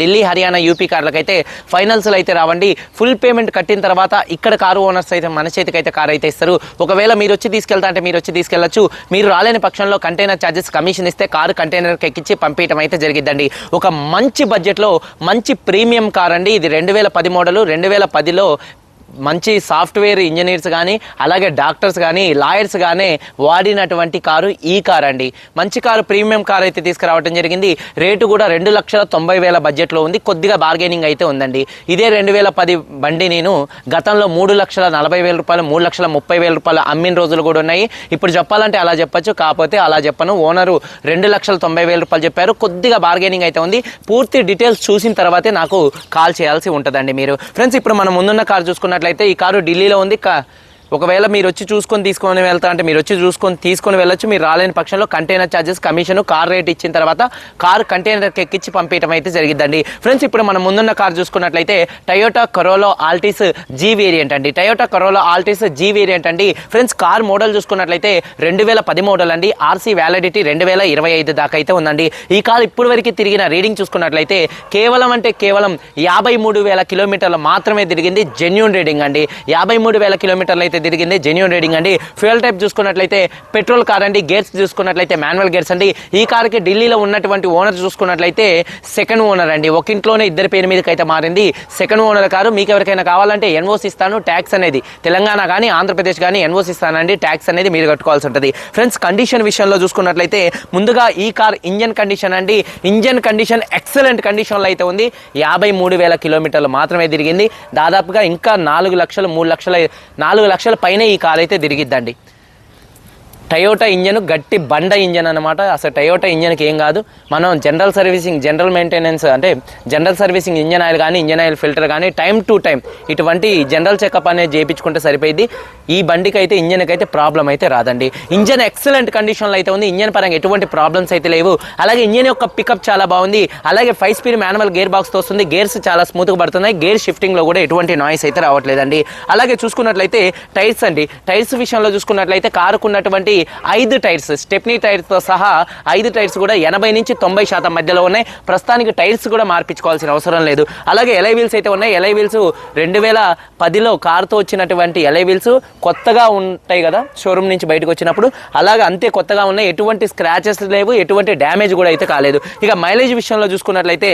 Delhi Haryana UP కార్లకైతే ఫైనల్స్లో అయితే రావండి. ఫుల్ పేమెంట్ కట్టిన తర్వాత ఇక్కడ కారు ఓనర్స్ అయితే మన చేతికి అయితే కారు అయితే ఇస్తారు. ఒకవేళ మీరు వచ్చి తీసుకెళ్తా అంటే మీరు వచ్చి తీసుకెళ్ళొచ్చు మీరు రాలేని పక్షంలో కంటైనర్ ఛార్జెస్ కమిషన్ ఇస్తే కారు కంటైనర్కి ఎక్కించి పంపించడం అయితే జరిగిద్దండి. ఒక మంచి బడ్జెట్లో మంచి ప్రీమియం కార్ అండి ఇది రెండు వేల పది మోడలు రెండు వేల పదిలో మంచి సాఫ్ట్వేర్ ఇంజనీర్స్ కానీ అలాగే డాక్టర్స్ కానీ లాయర్స్ కానీ వాడినటువంటి కారు ఈ కార్ అండి. మంచి కారు ప్రీమియం కార్ అయితే తీసుకురావడం జరిగింది. రేటు కూడా రెండు లక్షల తొంభై వేల బడ్జెట్లో ఉంది. కొద్దిగా బార్గెనింగ్ అయితే ఉందండి. ఇదే రెండు వేల పది బండి నేను గతంలో మూడు లక్షల నలభై వేల రూపాయలు మూడు లక్షల ముప్పై వేల రూపాయలు అమ్మిన రోజులు కూడా ఉన్నాయి. ఇప్పుడు చెప్పాలంటే అలా చెప్పచ్చు కాకపోతే అలా చెప్పను. ఓనరు రెండు లక్షల తొంభై వేల రూపాయలు చెప్పారు. కొద్దిగా బార్గెనింగ్ అయితే ఉంది. పూర్తి డీటెయిల్స్ చూసిన తర్వాతే నాకు కాల్ చేయాల్సి ఉంటుందండి మీరు. ఫ్రెండ్స్ ఇప్పుడు మనం ముందున్న కార్ చూసుకున్నట్లయితే ఈ కారు ఢిల్లీలో ఉంది. ఒకవేళ మీరు వచ్చి చూసుకొని తీసుకొని వెళ్తా అంటే మీరు వచ్చి చూసుకొని తీసుకొని వెళ్ళొచ్చు మీరు రాలేని పక్షంలో container charges commission car rate ఇచ్చిన తర్వాత కార్ కంటైనర్కి ఎక్కించి పంపించడం అయితే జరిగిద్దండి. ఫ్రెండ్స్ ఇప్పుడు మనం ముందున్న కార్ చూసుకున్నట్లయితే Toyota Corolla Altis G variant అండి. Toyota Corolla Altis G variant అండి. ఫ్రెండ్స్ కార్ మోడల్ చూసుకున్నట్లయితే రెండు వేల పది మోడల్ అండి. ఆర్సీ వ్యాలిడిటీ రెండు వేల ఇరవై ఐదు దాకా అయితే ఉందండి. ఈ కార్ ఇప్పుడు వరకు తిరిగిన రీడింగ్ చూసుకున్నట్లయితే కేవలం అంటే కేవలం యాభై మూడు వేల కిలోమీటర్లు మాత్రమే తిరిగింది జెన్యున్ రీడింగ్ అండి. యాభై మూడు వేల కిలోమీటర్లు అయితే తిరిగింది. జెన్యున్ రీడింగ్ అండి. ఫ్యూయల్ టైప్ చూసుకున్నట్లయితే పెట్రోల్ కార్ అండి గేర్స్ చూసుకున్నట్లయితే మాన్యువల్ గేర్స్ అండి. ఈ కార్కి ఢిల్లీలో ఉన్నటువంటి ఓనర్ చూసుకున్నట్లయితే సెకండ్ ఓనర్ అండి. ఒక ఇంట్లోనే ఇద్దరి పేరు మీదకి అయితే మారింది. సెకండ్ ఓనర్ కారు మీకు ఎవరికైనా కావాలంటే ఎన్ఓసి ఇస్తాను. ట్యాక్స్ అనేది తెలంగాణ కానీ ఆంధ్రప్రదేశ్ కానీ ఎన్ఓసి ఇస్తానండి. ట్యాక్స్ అనేది మీరు కట్టుకోవాల్సి ఉంటుంది. ఫ్రెండ్స్ కండిషన్ విషయంలో చూసుకున్నట్లయితే ముందుగా ఈ కార్ ఇంజన్ కండిషన్ అండి. ఇంజన్ కండిషన్ ఎక్సలెంట్ కండిషన్లో అయితే ఉంది. యాభై మూడు వేల కిలోమీటర్లు మాత్రమే తిరిగింది. దాదాపుగా ఇంకా నాలుగు లక్షలు మూడు లక్షల నాలుగు లక్షల పైన ఈ కార్ అయితే తిరిగిద్దండి. టయోటా ఇంజన్ గట్టి బండ ఇంజన్ అనమాట అసలు టయోటా ఇంజన్కి ఏం కాదు. మనం జనరల్ సర్వీసింగ్ జనరల్ మెయింటెనెన్స్ అంటే జనరల్ సర్వీసింగ్ ఇంజన్ ఆయిల్ కానీ ఇంజన్ ఆయిల్ ఫిల్టర్ కానీ టైం టు టైం ఇటువంటి జనరల్ చెకప్ అనేది చేయించుకుంటే సరిపోయింది. ఈ బండికి అయితే ఇంజన్కి అయితే ప్రాబ్లం అయితే రాదండి. ఇంజన్ ఎక్సలెంట్ కండిషన్లో అయితే ఉంది. ఇంజన్ పరంగా ఎటువంటి ప్రాబ్లమ్స్ అయితే లేవు. అలాగే ఇంజన్ యొక్క పికప్ చాలా బాగుంది. అలాగే ఫైవ్ స్పీడ్ మాన్యువల్ గేర్ బాక్స్తో వస్తుంది. గేర్స్ చాలా స్మూత్గా పడుతున్నాయి. గేర్ షిఫ్టింగ్లో కూడా ఎటువంటి నాయిస్ అయితే రావట్లేదండి. అలాగే చూసుకున్నట్లయితే టైర్స్ అండి. టైర్స్ విషయంలో చూసుకున్నట్లయితే కారుకున్నటువంటి ఐదు టైర్స్. స్టెప్నీ టైర్స్తో సహా ఐదు టైర్స్ కూడా ఎనభై నుంచి తొంభై శాతం మధ్యలో ఉన్నాయి. ప్రస్తుతానికి టైర్స్ కూడా మార్పించుకోవాల్సిన అవసరం లేదు. అలాగే ఎలై వీల్స్ అయితే ఉన్నాయి. ఎలై వీల్స్ రెండు వేల పదిలో కారుతో వచ్చినటువంటి ఎలై వీల్స్ కొత్తగా ఉంటాయి కదా షోరూమ్ నుంచి బయటకు వచ్చినప్పుడు. అలాగే అంతే కొత్తగా ఉన్నాయి. ఎటువంటి స్క్రాచెస్ లేవు. ఎటువంటి డ్యామేజ్ కూడా అయితే కాలేదు. ఇక మైలేజ్ విషయంలో చూసుకున్నట్లయితే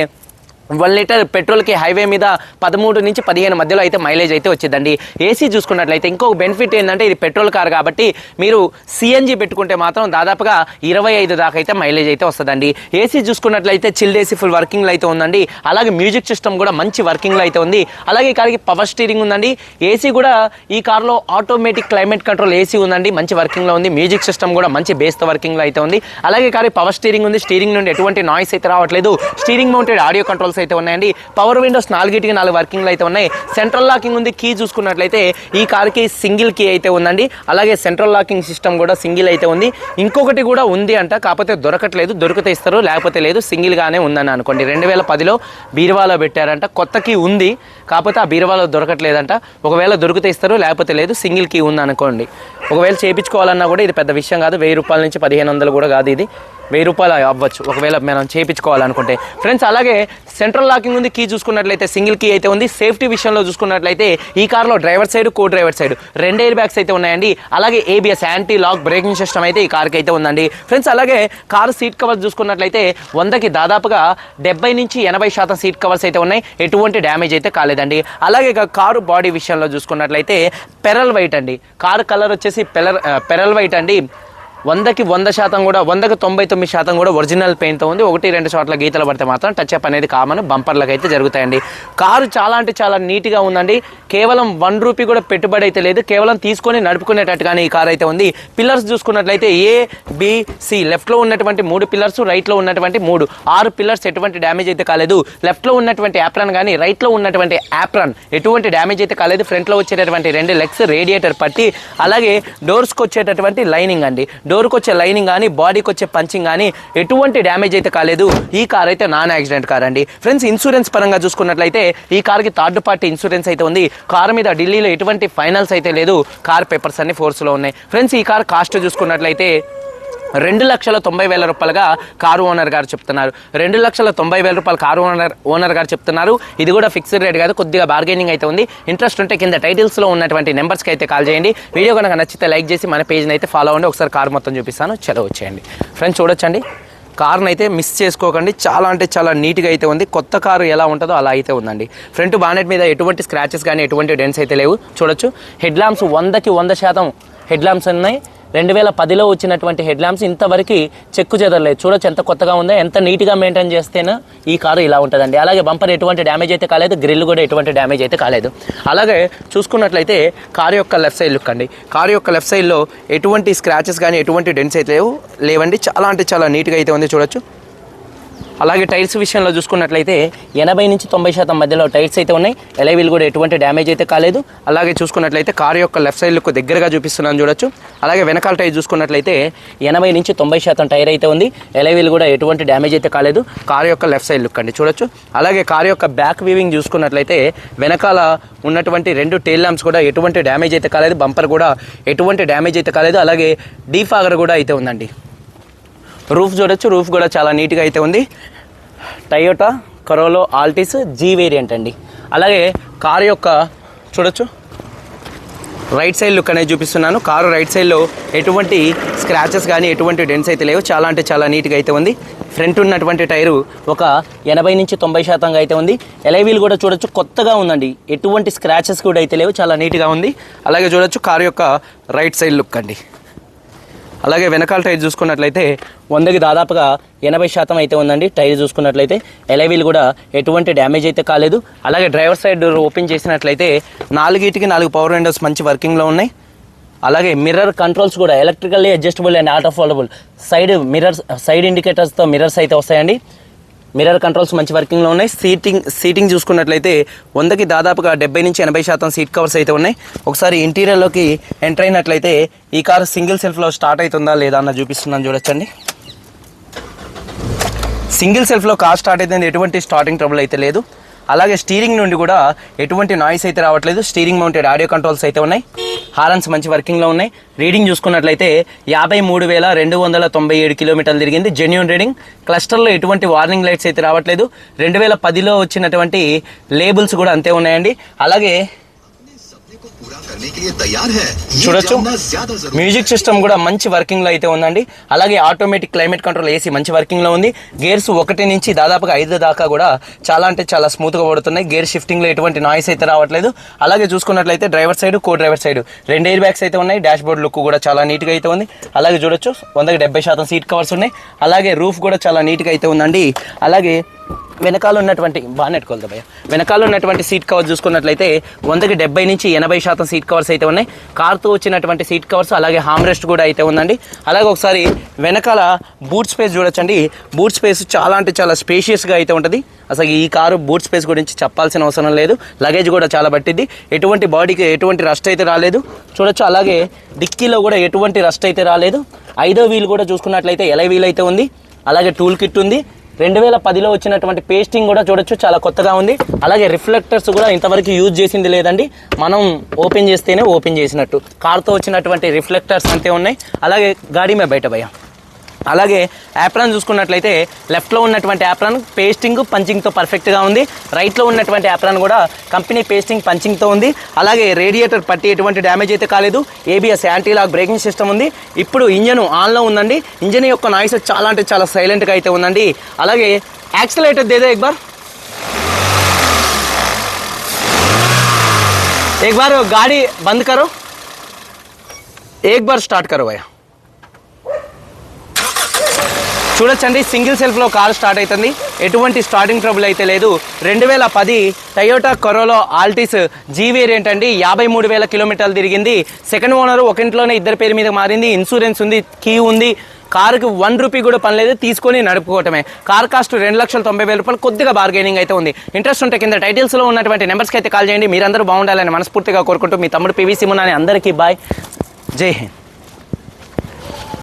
వన్ లీటర్ పెట్రోల్కి హైవే మీద పదమూడు నుంచి పదిహేను మధ్యలో అయితే మైలేజ్ అయితే వచ్చిందండి. ఏసీ చూసుకున్నట్లయితే ఇంకొక బెనిఫిట్ ఏంటంటే ఇది పెట్రోల్ కార్ కాబట్టి మీరు సిఎన్జి పెట్టుకుంటే మాత్రం దాదాపుగా ఇరవై ఐదు దాకా అయితే మైలేజ్ అయితే వస్తుందండి. ఏసీ చూసుకున్నట్లయితే చిల్డ్ ఏసీ ఫుల్ వర్కింగ్లో అయితే ఉందండి. అలాగే మ్యూజిక్ సిస్టమ్ కూడా మంచి వర్కింగ్లో అయితే ఉంది. అలాగే ఈ కార్కి పవర్ స్టీరింగ్ ఉందండి. ఏసీ కూడా ఈ కార్లో ఆటోమేటిక్ క్లైమేట్ కంట్రోల్ ఏసీ ఉందండి. మంచి వర్కింగ్లో ఉంది. మ్యూజిక్ సిస్టమ్ కూడా మంచి బేస్తో వర్కింగ్లో అయితే ఉంది. అలాగే కార్ పవర్ స్టీరింగ్ ఉంది. స్టీరింగ్ నుండి ఎటువంటి నాయిస్ అయితే రావట్లేదు. స్టీరింగ్ మౌంటెడ్ ఆడియో కంట్రోల్స్ అయితే ఉన్నాయండి. పవర్ విండోస్ నాలుగిటికి నాలుగు వర్కింగ్లు అయితే ఉన్నాయి. సెంట్రల్ లాకింగ్ ఉంది కీ చూసుకున్నట్లయితే ఈ కార్కి సింగిల్ కీ అయితే ఉందండి. అలాగే సెంట్రల్ లాకింగ్ సిస్టమ్ కూడా సింగిల్ అయితే ఉంది. ఇంకొకటి కూడా ఉంది అంట కాకపోతే దొరకట్లేదు దొరికితే ఇస్తారు లేకపోతే లేదు సింగిల్గానే ఉందని అనుకోండి. రెండు వేల పదిలో బీరువాలో పెట్టారంట కొత్త కీ ఉంది కాకపోతే ఆ బీరువాలో దొరకట్లేదంట. ఒకవేళ దొరికితే ఇస్తారు లేకపోతే లేదు సింగిల్ కీ ఉంది అనుకోండి. ఒకవేళ చేయించుకోవాలన్నా కూడా ఇది పెద్ద విషయం కాదు. వెయ్యి రూపాయల నుంచి పదిహేను వందలు కూడా కాదు ఇది. వెయ్యి రూపాయలు అవ్వచ్చు. ఒకవేళ మనం చేయించుకోవాలనుకుంటే ఫ్రెండ్స్ అలాగే సెంట్రల్ లాకింగ్ ఉంది కీ చూసుకున్నట్లయితే సింగిల్ కీ అయితే ఉంది. సేఫ్టీ విషయంలో చూసుకున్నట్లయితే ఈ కార్లో driver side co driver side రెండు ఎయిర్ బ్యాగ్స్ అయితే ఉన్నాయండి. అలాగే ABS anti lock braking system అయితే ఈ కార్కి అయితే ఉందండి. ఫ్రెండ్స్ అలాగే కారు సీట్ కవర్స్ చూసుకున్నట్లయితే వందకి దాదాపుగా డెబ్బై నుంచి ఎనభై శాతం సీట్ కవర్స్ అయితే ఉన్నాయి. ఎటువంటి డ్యామేజ్ అయితే కాలేదండి. అలాగే ఇక కారు బాడీ విషయంలో చూసుకున్నట్లయితే పెరల్ వైట్ అండి. కారు కలర్ వచ్చేసి పెరల్ పెరల్ వైట్ అండి. వందకి వంద శాతం కూడా వందకి తొంభై తొమ్మిది శాతం కూడా ఒరిజినల్ పెయింట్తో ఉంది. ఒకటి రెండు చోట్ల గీతలు పడితే మాత్రం టచ్ అప్ అనేది కామన్ బంపర్లకు అయితే జరుగుతాయండి. కారు చాలా అంటే చాలా నీట్గా ఉందండి. కేవలం వన్ రూపీ కూడా పెట్టుబడి అయితే లేదు. కేవలం తీసుకొని నడుపుకునేటట్టుగానే ఈ కార్ అయితే ఉంది. పిల్లర్స్ చూసుకున్నట్లయితే ఏ బీసీ లెఫ్ట్లో ఉన్నటువంటి మూడు పిల్లర్స్ రైట్లో ఉన్నటువంటి మూడు. ఆరు పిల్లర్స్ ఎటువంటి డ్యామేజ్ అయితే కాలేదు. లెఫ్ట్లో ఉన్నటువంటి యాప్రాన్ కానీ రైట్లో ఉన్నటువంటి యాప్రాన్ ఎటువంటి డ్యామేజ్ అయితే కాలేదు. ఫ్రంట్లో వచ్చేటటువంటి రెండు లెగ్స్ రేడియేటర్ పట్టి అలాగే డోర్స్కి వచ్చేటటువంటి లైనింగ్ అండి. డోర్కి వచ్చే లైనింగ్ కానీ బాడీకి వచ్చే పంచింగ్ కానీ ఎటువంటి డ్యామేజ్ అయితే కాలేదు. ఈ కార్ అయితే నాన్ యాక్సిడెంట్ కార్ అండి. ఫ్రెండ్స్ ఇన్సూరెన్స్ పరంగా చూసుకున్నట్లయితే ఈ కార్కి థర్డ్ పార్టీ ఇన్సూరెన్స్ అయితే ఉంది. కార్ మీద ఢిల్లీలో ఎటువంటి ఫైనల్స్ అయితే లేదు. కార్ పేపర్స్ అన్ని ఫోర్స్లో ఉన్నాయి. ఫ్రెండ్స్ ఈ కార్ కాస్ట్ చూసుకున్నట్లయితే రెండు లక్షల తొంభై వేల రూపాయలుగా కారు ఓనర్ గారు చెప్తున్నారు. రెండు లక్షల తొంభై వేల రూపాయలు కారు ఓనర్ ఓనర్ గారు చెప్తున్నారు. ఇది కూడా ఫిక్స్డ్ రేట్ కాదు కొద్దిగా బార్గెనింగ్ అయితే ఉంది. ఇంట్రెస్ట్ ఉంటే కింద టైటిల్స్లో ఉన్నటువంటి నెంబర్స్కి అయితే కాల్ చేయండి. వీడియో కనుక నచ్చితే లైక్ చేసి మన పేజ్ని అయితే ఫాలో అవ్వండి. ఒకసారి కార్ మొత్తం చూపిస్తాను చలో వచ్చేయండి. ఫ్రెండ్స్ చూడొచ్చండి. కార్ని అయితే మిస్ చేసుకోకండి. చాలా అంటే చాలా నీట్గా అయితే ఉంది. కొత్త కారు ఎలా ఉంటుందో అలా అయితే ఉందండి. ఫ్రంట్ బానెట్ మీద ఎటువంటి స్క్రాచెస్ కానీ ఎటువంటి డెన్స్ అయితే లేవు. చూడొచ్చు. హెడ్ ల్యాంప్స్ వందకి వంద శాతం హెడ్ ల్యాంప్స్ ఉన్నాయి. రెండు వేల పదిలో వచ్చినటువంటి హెడ్ ల్యాంప్స్ ఇంతవరకు చెక్కు చెదరలేదు. చూడొచ్చు ఎంత కొత్తగా ఉందో ఎంత నీట్గా మెయింటైన్ చేస్తేనే ఈ కారు ఇలా ఉంటుందండి. అలాగే బంపర్ ఎటువంటి డ్యామేజ్ అయితే కాలేదు గ్రిల్ కూడా ఎటువంటి డ్యామేజ్ అయితే కాలేదు. అలాగే చూసుకున్నట్లయితే కారు యొక్క లెఫ్ట్ సైడ్ లుక్ అండి. కారు యొక్క లెఫ్ట్ సైడ్లో ఎటువంటి స్క్రాచెస్ కానీ ఎటువంటి డెన్స్ అయితే లేవు. లేవండి. చాలా అంటే చాలా నీట్గా అయితే ఉంది. చూడొచ్చు. అలాగే టైర్స్ విషయంలో చూసుకున్నట్లయితే ఎనభై నుంచి తొంభై శాతం మధ్యలో టైర్స్ అయితే ఉన్నాయి. ఎలైవీలు కూడా ఎటువంటి డ్యామేజ్ అయితే కాలేదు. అలాగే చూసుకున్నట్లయితే కారు యొక్క లెఫ్ట్ సైడ్ లుక్ దగ్గరగా చూపిస్తున్నాను చూడొచ్చు. అలాగే వెనకాల టైర్ చూసుకున్నట్లయితే ఎనభై నుంచి తొంభై శాతం టైర్ అయితే ఉంది. ఎలైవీలు కూడా ఎటువంటి డ్యామేజ్ అయితే కాలేదు. కారు యొక్క లెఫ్ట్ సైడ్ లుక్ అండి చూడొచ్చు. అలాగే కారు యొక్క బ్యాక్ వీవింగ్ చూసుకున్నట్లయితే వెనకాల ఉన్నటువంటి రెండు టైల్ ల్యాంప్స్ కూడా ఎటువంటి డ్యామేజ్ అయితే కాలేదు. బంపర్ కూడా ఎటువంటి డ్యామేజ్ అయితే కాలేదు. అలాగే డీఫాగర్ కూడా అయితే ఉందండి. రూఫ్ చూడొచ్చు రూఫ్ కూడా చాలా నీట్గా అయితే ఉంది. Toyota Corolla Altis G variant అండి. అలాగే కారు యొక్క చూడొచ్చు. రైట్ సైడ్ లుక్ అనేది చూపిస్తున్నాను. కారు రైట్ సైడ్లో ఎటువంటి స్క్రాచెస్ కానీ ఎటువంటి డెన్స్ అయితే లేవు. చాలా అంటే చాలా నీట్గా అయితే ఉంది. ఫ్రంట్ ఉన్నటువంటి టైరు ఒక ఎనభై నుంచి తొంభై శాతంగా అయితే ఉంది. ఎలైవీలు కూడా చూడొచ్చు. కొత్తగా ఉందండి. ఎటువంటి స్క్రాచెస్ కూడా అయితే లేవు. చాలా నీట్గా ఉంది. అలాగే చూడొచ్చు కారు యొక్క రైట్ సైడ్ లుక్ అండి. అలాగే వెనకాల టైర్ చూసుకున్నట్లయితే వందకి దాదాపుగా ఎనభై శాతం అయితే ఉందండి. టైర్ చూసుకున్నట్లయితే ఎలవీలు కూడా ఎటువంటి డ్యామేజ్ అయితే కాలేదు. అలాగే డ్రైవర్ సైడ్ డోర్ ఓపెన్ చేసినట్లయితే నాలుగిటికి నాలుగు పవర్ విండోస్ మంచి వర్కింగ్లో ఉన్నాయి. అలాగే మిర్రర్ కంట్రోల్స్ కూడా electrically adjustable and auto foldable side mirrors side ఇండికేటర్స్తో mirrors అయితే వస్తాయండి. మిర్రర్ కంట్రోల్స్ మంచి వర్కింగ్లో ఉన్నాయి. సీటింగ్ సీటింగ్ చూసుకున్నట్లయితే వందకి దాదాపుగా డెబ్బై నుంచి ఎనభై శాతం సీట్ కవర్స్ అయితే ఉన్నాయి. ఒకసారి ఇంటీరియర్లోకి ఎంటర్ అయినట్లయితే ఈ కారు సింగిల్ సెల్ఫ్లో స్టార్ట్ అవుతుందా లేదా అన్న చూపిస్తున్నాను చూడొచ్చండి. సింగిల్ సెల్ఫ్లో కార్ స్టార్ట్ అయితే ఎటువంటి స్టార్టింగ్ ట్రబుల్ అయితే లేదు. అలాగే స్టీరింగ్ నుండి కూడా ఎటువంటి నాయిస్ అయితే రావట్లేదు. స్టీరింగ్ మౌంటెడ్ ఆడియో కంట్రోల్స్ అయితే ఉన్నాయి. హారన్స్ మంచి వర్కింగ్లో ఉన్నాయి. రీడింగ్ చూసుకున్నట్లయితే యాభై మూడు వేల రెండు వందల తొంభై ఏడు కిలోమీటర్లు తిరిగింది. జెన్యున్ రీడింగ్ క్లస్టర్లో ఎటువంటి వార్నింగ్ లైట్స్ అయితే రావట్లేదు. రెండు వేల పదిలో వచ్చినటువంటి లేబుల్స్ కూడా అంతే ఉన్నాయండి. అలాగే చూడొచ్చు. మ్యూజిక్ సిస్టమ్ కూడా మంచి వర్కింగ్లో అయితే ఉందండి. అలాగే ఆటోమేటిక్ క్లైమేట్ కంట్రోల్ ఏసీ మంచి వర్కింగ్లో ఉంది. గేర్స్ ఒకటి నుంచి దాదాపుగా ఐదు దాకా కూడా చాలా అంటే చాలా స్మూత్గా పడుతున్నాయి. గేర్ షిఫ్టింగ్లో ఎటువంటి నాయిస్ అయితే రావట్లేదు. అలాగే చూసుకున్నట్లయితే driver side co driver side రెండు ఎయిర్ బ్యాగ్స్ అయితే ఉన్నాయి. డాష్ బోర్డ్ లుక్ కూడా చాలా నీట్గా అయితే ఉంది. అలాగే చూడొచ్చు వందకి డెబ్బై శాతం సీట్ కవర్స్ ఉన్నాయి. అలాగే రూఫ్ కూడా చాలా నీట్గా అయితే ఉందండి. అలాగే వెనకాల ఉన్నటువంటి బాగా నెట్టుకోలేదు భయ వెనకాల ఉన్నటువంటి సీట్ కవర్ చూసుకున్నట్లయితే వందకి డెబ్బై నుంచి ఎనభై శాతం సీట్ కవర్స్ అయితే ఉన్నాయి. కార్తో వచ్చినటువంటి సీట్ కవర్స్ అలాగే హామ్ రెస్ట్ కూడా అయితే ఉందండి. అలాగే ఒకసారి వెనకాల బూట్ స్పేస్ చూడొచ్చండి. బూట్ స్పేస్ చాలా అంటే చాలా స్పేషియస్గా అయితే ఉంటుంది. అసలు ఈ కారు బూట్ స్పేస్ గురించి చెప్పాల్సిన అవసరం లేదు. లగేజ్ కూడా చాలా పట్టింది ఎటువంటి బాడీకి ఎటువంటి రస్ట్ అయితే రాలేదు. చూడొచ్చు అలాగే డిక్కీలో కూడా ఎటువంటి రస్ట్ అయితే రాలేదు. ఐదో వీల్ కూడా చూసుకున్నట్లయితే ఎలై వీల్ అయితే ఉంది. అలాగే టూల్ కిట్ ఉంది. రెండు వేల పదిలో వచ్చినటువంటి పేస్టింగ్ కూడా చూడొచ్చు చాలా కొత్తగా ఉంది. అలాగే రిఫ్లెక్టర్స్ కూడా ఇంతవరకు యూజ్ చేసింది లేదండి. మనం ఓపెన్ చేస్తేనే ఓపెన్ చేసినట్టు. కార్తో వచ్చినటువంటి రిఫ్లెక్టర్స్ అంతే ఉన్నాయి. అలాగే గాడి మీద బయట భయ్యా. అలాగే యాప్రాన్ చూసుకున్నట్లయితే లెఫ్ట్లో ఉన్నటువంటి యాప్రాన్ పేస్టింగ్ పంచింగ్తో పర్ఫెక్ట్గా ఉంది రైట్లో ఉన్నటువంటి యాప్రాన్ కూడా కంపెనీ పేస్టింగ్ పంచింగ్తో ఉంది అలాగే రేడియేటర్ పట్టి ఎటువంటి డ్యామేజ్ అయితే కాలేదు ABS anti lock braking system ఉంది ఇప్పుడు ఇంజన్ ఆన్లో ఉందండి ఇంజన్ యొక్క నాయిస్ చాలా అంటే చాలా సైలెంట్గా అయితే ఉందండి అలాగే యాక్సిలేటర్ దేదో ఎక్ బార్ एक बार गाड़ी बंद करो एक बार स्टार्ट करो भैया చూడొచ్చండి సింగిల్ సెల్ఫ్లో కార్ స్టార్ట్ అవుతుంది ఎటువంటి స్టార్టింగ్ ట్రబుల్ అయితే లేదు. రెండు వేల పది Toyota Corolla Altis G variant అండి. యాభై మూడు వేల కిలోమీటర్లు తిరిగింది. సెకండ్ ఓనర్ ఒక ఇంట్లోనే ఇద్దరు పేరు మీద మారింది. ఇన్సూరెన్స్ ఉంది కీ ఉంది. కారుకి వన్ రూపీ కూడా పని లేదు. తీసుకొని నడుపుకోవటమే. కార్ కాస్ట్ రెండు లక్షల తొంభై వేల రూపాయలు కొద్దిగా బార్గెనింగ్ అయితే ఉంది. ఇంట్రెస్ట్ ఉంటే కింద టైటిల్స్లో ఉన్నటువంటి నెంబర్స్కి అయితే కాల్ చేయండి. మీరందరూ బాగుండాలని మనస్ఫూర్తిగా కోరుకుంటూ మీ తమ్ముడు పివిసి మున్నాని అందరికీ బాయ్. జై హింద్.